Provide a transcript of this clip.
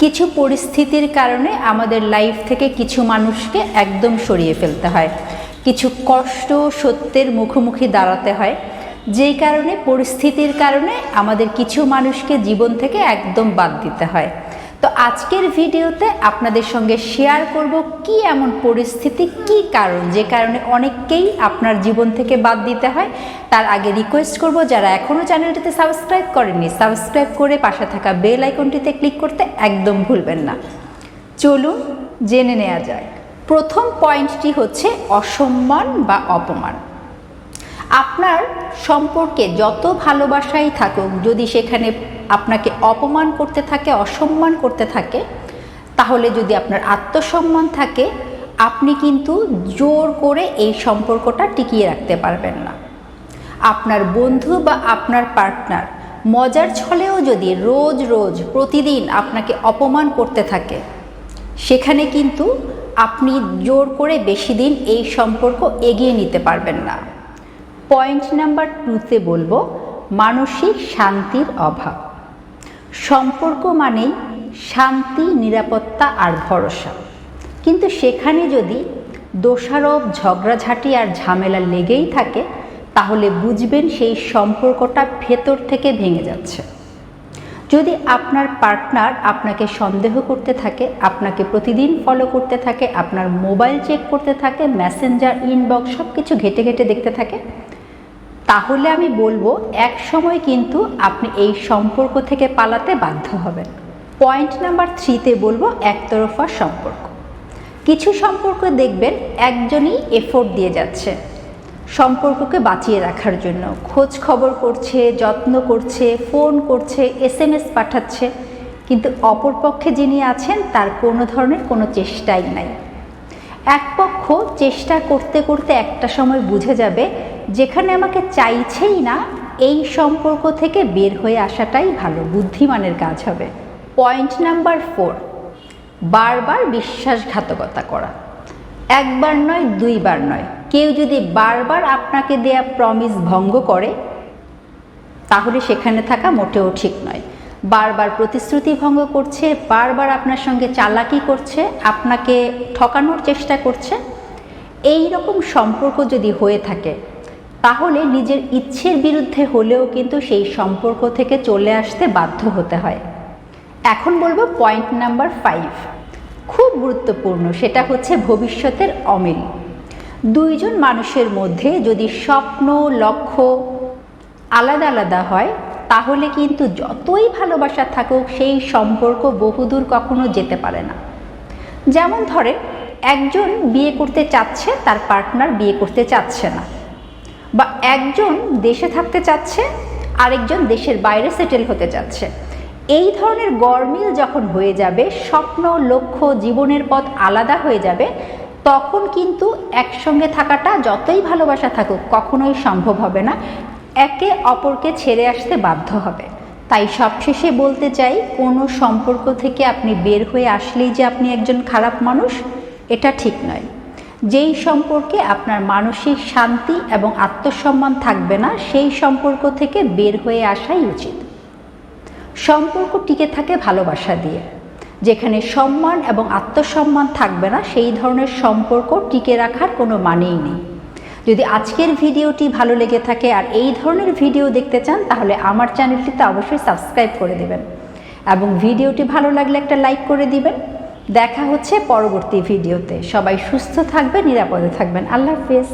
কিছু পরিস্থিতির কারণে আমাদের লাইফ থেকে কিছু মানুষকে একদম সরিয়ে ফেলতে হয়। কিছু কষ্ট সত্যের মুখোমুখি দাঁড়াতে হয়। যেই কারণে, পরিস্থিতির কারণে আমাদের কিছু মানুষকে জীবন থেকে একদম বাদ দিতে হয়। তো আজকের ভিডিওতে আপনাদের সঙ্গে শেয়ার করব কি এমন পরিস্থিতি, কি কারণ, যে কারণে অনেককেই আপনার জীবন থেকে বাদ দিতে হয়। তার আগে রিকোয়েস্ট করব, যারা এখনও চ্যানেলটিতে সাবস্ক্রাইব করেননি সাবস্ক্রাইব করে পাশে থাকা বেল আইকনটিতে ক্লিক করতে একদম ভুলবেন না। চলুন জেনে নেওয়া যায় প্রথম পয়েন্টটি হচ্ছে অসম্মান বা অপমান। আপনার সম্পর্কে যত ভালোবাসাই থাকুক, যদি সেখানে আপনাকে অপমান করতে থাকে, অসম্মান করতে থাকে, তাহলে যদি আপনার আত্মসম্মান থাকে, আপনি কিন্তু জোর করে এই সম্পর্কটা টিকিয়ে রাখতে পারবেন না। আপনার বন্ধু বা আপনার পার্টনার মজার ছলেও যদি রোজ রোজ প্রতিদিন আপনাকে অপমান করতে থাকে, সেখানে কিন্তু আপনি জোর করে বেশি দিন এই সম্পর্ক এগিয়ে নিতে পারবেন না। পয়েন্ট নাম্বার টুতে বলব, মানসিক শান্তির অভাব। সম্পর্ক মানেই শান্তি, নিরাপত্তা আর ভরসা। কিন্তু সেখানে যদি দোষারোপ, ঝগড়াঝাঁটি আর ঝামেলা লেগেই থাকে, তাহলে বুঝবেন সেই সম্পর্কটা ভেতর থেকে ভেঙে যাচ্ছে। যদি আপনার পার্টনার আপনাকে সন্দেহ করতে থাকে, আপনাকে প্রতিদিন ফলো করতে থাকে, আপনার মোবাইল চেক করতে থাকে মেসেঞ্জার ইনবক্স সব কিছু ঘেটে ঘেটে দেখতে থাকে তাহলে আমি বলব, এক সময় কিন্তু আপনি এই সম্পর্ক থেকে পালাতে বাধ্য হবেন। পয়েন্ট নাম্বার থ্রিতে বলব, একতরফা সম্পর্ক। কিছু সম্পর্ক দেখবেন একজনই এফোর্ট দিয়ে যাচ্ছে সম্পর্ককে বাঁচিয়ে রাখার জন্য। খোঁজ খবর করছে, যত্ন করছে ফোন করছে এস এম এস পাঠাচ্ছে। কিন্তু অপরপক্ষে যিনি আছেন, তার কোনো ধরনের কোনো চেষ্টাই নাই। এক পক্ষ চেষ্টা করতে করতে একটা সময় বুঝে যাবে, যেখানে আমাকে চাইছেই না, এই সম্পর্ক থেকে বের হয়ে আসাটাই ভালো, বুদ্ধিমানের কাজ হবে। পয়েন্ট নাম্বার ফোর বারবার বিশ্বাসঘাতকতা করা। একবার নয়, দুইবার নয়। কেউ যদি বারবার আপনাকে দেয়া প্রমিস ভঙ্গ করে, তাহলে সেখানে থাকা মোটেও ঠিক নয়। বারবার প্রতিশ্রুতি ভঙ্গ করছে, বারবার আপনার সঙ্গে চালাকি করছে, আপনাকে ঠকানোর চেষ্টা করছে। এই রকম সম্পর্ক যদি হয়ে থাকে, তাহলে নিজের ইচ্ছের বিরুদ্ধে হলেও কিন্তু সেই সম্পর্ক থেকে চলে আসতে বাধ্য হতে হয়। এখন বলব পয়েন্ট নাম্বার ফাইভ খুব গুরুত্বপূর্ণ, সেটা হচ্ছে ভবিষ্যতের অমিল। দুইজন মানুষের মধ্যে যদি স্বপ্ন, লক্ষ্য আলাদা আলাদা হয় তাহলে কিন্তু যতই ভালোবাসা থাকুক, সেই সম্পর্ক বহুদূর কখনো যেতে পারে না। যেমন ধরে একজন বিয়ে করতে চাচ্ছে, তার পার্টনার বিয়ে করতে চাচ্ছে না। বা একজন দেশে থাকতে চাচ্ছে, আরেকজন দেশের বাইরে সেটেল হতে চাচ্ছে। এই ধরনের গরমিল যখন হয়ে যাবে, স্বপ্ন, লক্ষ্য, জীবনের পথ আলাদা হয়ে যাবে, তখন কিন্তু একসঙ্গে থাকাটা যতই ভালোবাসা থাকুক, কখনোই সম্ভব হবে না। একে অপরকে ছেড়ে আসতে বাধ্য হবে। তাই সবশেষে বলতে চাই, কোনো সম্পর্ক থেকে আপনি বের হয়ে আসলেই যে আপনি একজন খারাপ মানুষ, এটা ঠিক নয়। যেই সম্পর্কে আপনার মানসিক শান্তি এবং আত্মসম্মান থাকবে না, সেই সম্পর্ক থেকে বের হয়ে আসাই উচিত। সম্পর্ক টিকে থাকে ভালোবাসা দিয়ে। যেখানে সম্মান এবং আত্মসম্মান থাকবে না, সেই ধরনের সম্পর্ক টিকে রাখার কোনো মানেই নেই। যদি আজকের ভিডিওটি ভালো লেগে থাকে আর এই ধরনের ভিডিও দেখতে চান, তাহলে আমার চ্যানেলটিতে অবশ্যই সাবস্ক্রাইব করে দেবেন। এবং ভিডিওটি ভালো লাগলে একটা লাইক করে দিবেন। দেখা হচ্ছে পরবর্তী ভিডিওতে। সবাই সুস্থ থাকবেন, নিরাপদে থাকবেন। আল্লাহ হাফেজ।